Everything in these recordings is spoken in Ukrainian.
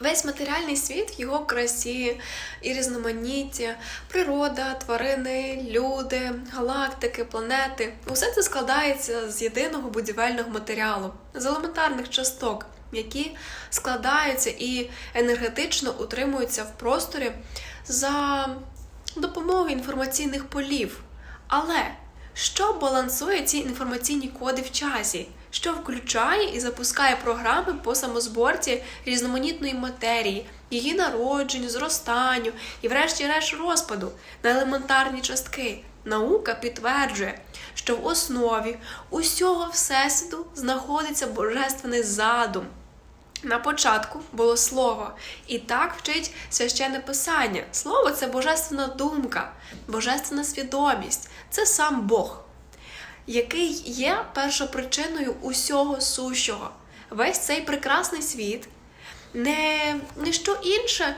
Весь матеріальний світ в його красі і різноманітті, природа, тварини, люди, галактики, планети усе це складається з єдиного будівельного матеріалу, з елементарних часток, які складаються і енергетично утримуються в просторі за допомогою інформаційних полів. Але що балансує ці інформаційні коди в часі? Що включає і запускає програми по самозборці різноманітної матерії, її народженню, зростанню і, врешті-решт, розпаду на елементарні частки. Наука підтверджує, що в основі усього всесвіту знаходиться божественний задум. На початку було слово, і так вчить священне писання. Слово це божественна думка, божественна свідомість, це сам Бог, який є першопричиною усього сущого. Весь цей прекрасний світ не, не що інше,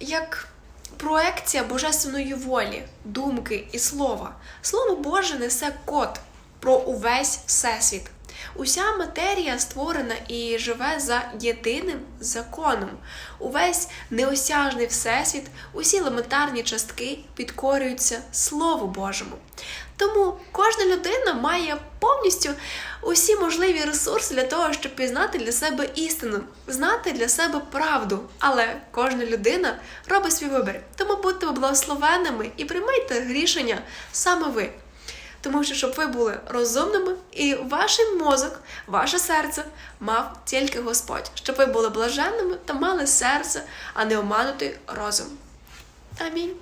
як проекція божественної волі, думки і слова. Слово Боже несе код про увесь всесвіт. Уся матерія створена і живе за єдиним законом. Увесь неосяжний всесвіт, усі елементарні частки підкорюються Слову Божому. Тому кожна людина має повністю усі можливі ресурси для того, щоб пізнати для себе істину, знати для себе правду. Але кожна людина робить свій вибір. Тому будьте благословенними і приймайте рішення саме ви. Тому що щоб ви були розумними, і ваш мозок, ваше серце мав тільки Господь, щоб ви були блаженними та мали серце, а не оманутий розум. Амінь.